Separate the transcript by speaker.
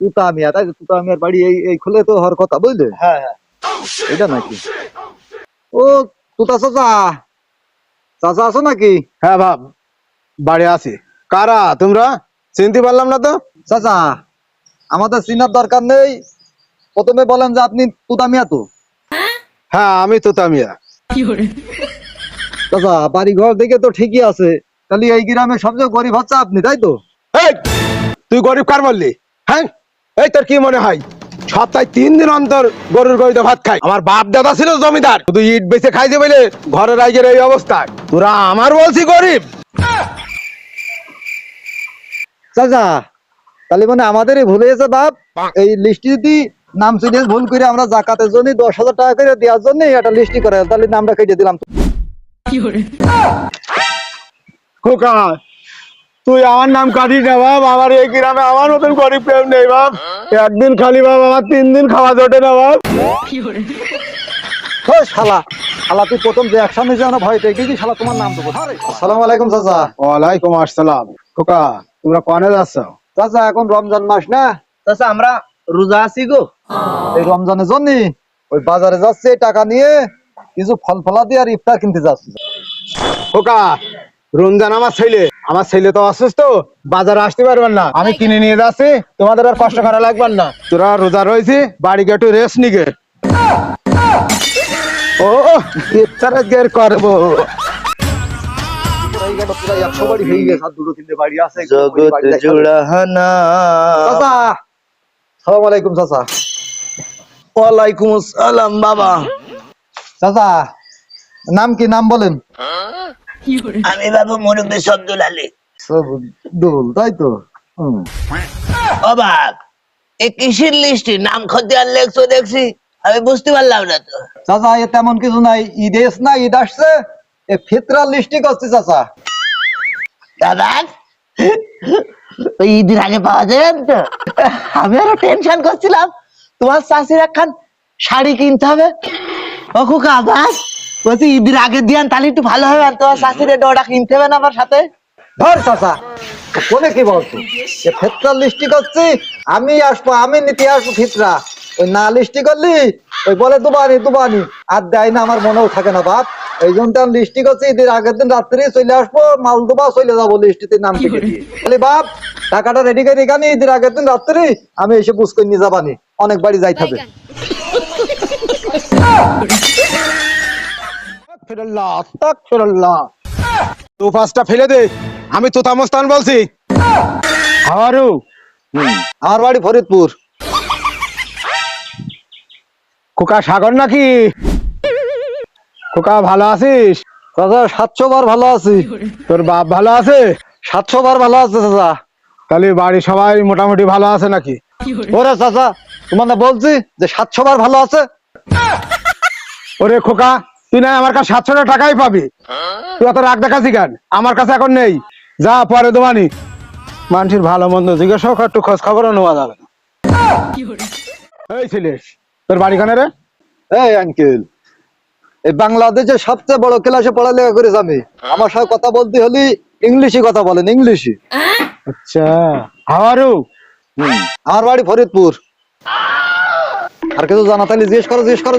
Speaker 1: তুতা মিয়া তাই তো? তুতা মিয়ার বাড়ি এই এই খুলে তো হওয়ার কথা বুঝলে?
Speaker 2: হ্যাঁ হ্যাঁ।
Speaker 1: এটা নাকি? ও তুতা চাচা। চাচা আছো নাকি?
Speaker 2: হ্যাঁ বাপ বাড়ি আছি। কারা তোমরা? চিনতে পারলাম না তো?
Speaker 1: চাচা আমাদের চিনার দরকার নেই। প্রথমে বলেন যে আপনি তুতা মিয়া তো?
Speaker 2: হ্যাঁ আমি তো তামিয়া
Speaker 1: চাচা বাড়ি ঘর দেখে তো ঠিকই আছে। তাহলে এই গ্রামে সবচেয়ে গরিব হচ্ছে আপনি তাই তো?
Speaker 2: তুই গরিব কার বললি? হ্যাঁ? এই তোর কি মনে হয়? সপ্তাহে তিন দিন অন্তর গরুর গরিতে ভাত খাই আমার বাপ দাদা ছিল জমিদার। তুই ইট বেচে খাইছে বলে ঘরের আইগের এই অবস্থায় তোরা আমার বলছি গরিব।
Speaker 1: চাচা তাহলে মানে আমাদেরই ভুলে গেছে বাপ? এই লিস্টি যদি নাম চিনে ভুল করে আমরা জাকাতের জন্য দশ হাজার টাকা করে দেওয়ার জন্য একটা লিস্টি করে তাহলে নামটা কেটে দিলাম।
Speaker 2: খোকা তুই আমার নাম কাটিস না বাপ আমার এই গ্রামে আমার মতন গরিব কেউ নেই বাপ। একদিন খালি বাপ আমার তিন দিন খাওয়া জোটে না বাপ।
Speaker 1: শালা শালা তুই প্রথম যে অ্যাকশন নিয়েছে আমরা ভয় পেয়ে গেছি শালা তোমার নাম দেবো আসসালামু আলাইকুম চাচা।
Speaker 2: ওয়ালাইকুম আসসালাম। খোকা তোমরা কনে যাচ্ছ?
Speaker 1: চাচা এখন রমজান মাস না?
Speaker 3: চাচা আমরা রোজা আছি গো।
Speaker 1: এই রমজানের জন্য ওই বাজারে যাচ্ছে টাকা নিয়ে কিছু ফল ফলাদি আর ইফতার কিনতে যাচ্ছে।
Speaker 2: খোকা রমজান আমার ছেলে। আমার ছেলে তো অসুস্থ বাজারে আসতে পারবেন না। আমি কিনে নিয়ে যাচ্ছি তোমাদের আর কষ্ট করা লাগবে না। তোরা রোজা রয়েছি বাড়ি গিয়ে একটু রেস্ট নিগে। ও গের করব?
Speaker 1: হয়ে নাম কি নাম বলেন?
Speaker 3: আমি বাবু মুরব্বী শব্দুল আলী
Speaker 1: দুল তাই তো?
Speaker 3: অবাক এই কিসের লিস্টে? নাম খতিয়ান লেখছো দেখছি আমি বুঝতে পারলাম না তো।
Speaker 1: চাচা এ তেমন কিছু নাই। ঈদ এস না ঈদ আসছে? এ ফিতরার লিস্টি করছে চাচা।
Speaker 3: দাদা ওই ঈদের আগে পাওয়া যায় তো? আমি আরও টেনশন করছিলাম। তোমার চাষির একখান শাড়ি কিনতে হবে। ও খুকা আবার বলছি ঈদের আগে দিয়ান তাহলে একটু ভালো হবে আর তোমার চাষির ডোটা কিনতে হবে না আমার সাথে?
Speaker 1: ধর চাচা কোনে কি বলছো? এ ফিতরার লিস্টি করছি আমি আসব আমি নিতে আসব ফিতরা। ওই না লিস্টি করলি ওই বলে দুবানি দুবানি। আর দেয় না আমার মনেও থাকে না বাপ। এই জন্য আমি লিস্টি করছি ঈদের আগের দিন রাত্রি চলে আসব মাল দুবা চলে যাব লিস্টিতে নাম দিয়ে। বাপ টাকাটা রেডি করে এখানে ঈদের আগের দিন রাত্রি আমি এসে বুঝ করে নিয়ে যাবানি। অনেক বাড়ি যাই থাকবে
Speaker 2: ফেলে দে আমি তো তামস্তান বলছি। হাওয়ারু
Speaker 1: আমার বাড়ি ফরিদপুর।
Speaker 2: খোকা সাগর নাকি? খোকা ভালো আছিস?
Speaker 1: চাচা সাতশো বার ভালো আছি।
Speaker 2: তোর বাপ ভালো আছে?
Speaker 1: সাতশো বার ভালো আছে চাচা।
Speaker 2: তাহলে বাড়ি সবাই মোটামুটি ভালো আছে নাকি?
Speaker 1: ওরে চাচা তোমার না বলছি যে সাতশো বার ভালো আছে?
Speaker 2: ওরে খোকা তুই না আমার কাছে সাতশো টাকাই পাবি। তুই অত রাগ দেখাচ্ছি কেন? আমার কাছে এখন নেই। যা পরে দোমানি মানুষের ভালো মন্দ জিজ্ঞাসা কর, একটু খোঁজ খবরও নেওয়া যাবে এই ছিলিস তোর বাড়ি রে?
Speaker 1: এই আঙ্কেল এই বাংলাদেশে সবচেয়ে বড় ক্লাসে পড়ালেখা করেছি আমি আমার সাথে কথা বলতে হলে ইংলিশে কথা বলেন ইংলিশে
Speaker 2: আচ্ছা হাওয়ারু।
Speaker 1: আমার বাড়ি ফরিদপুর। আর কিছু জানা তাহলে জিজ্ঞেস করো জিজ্ঞেস করো.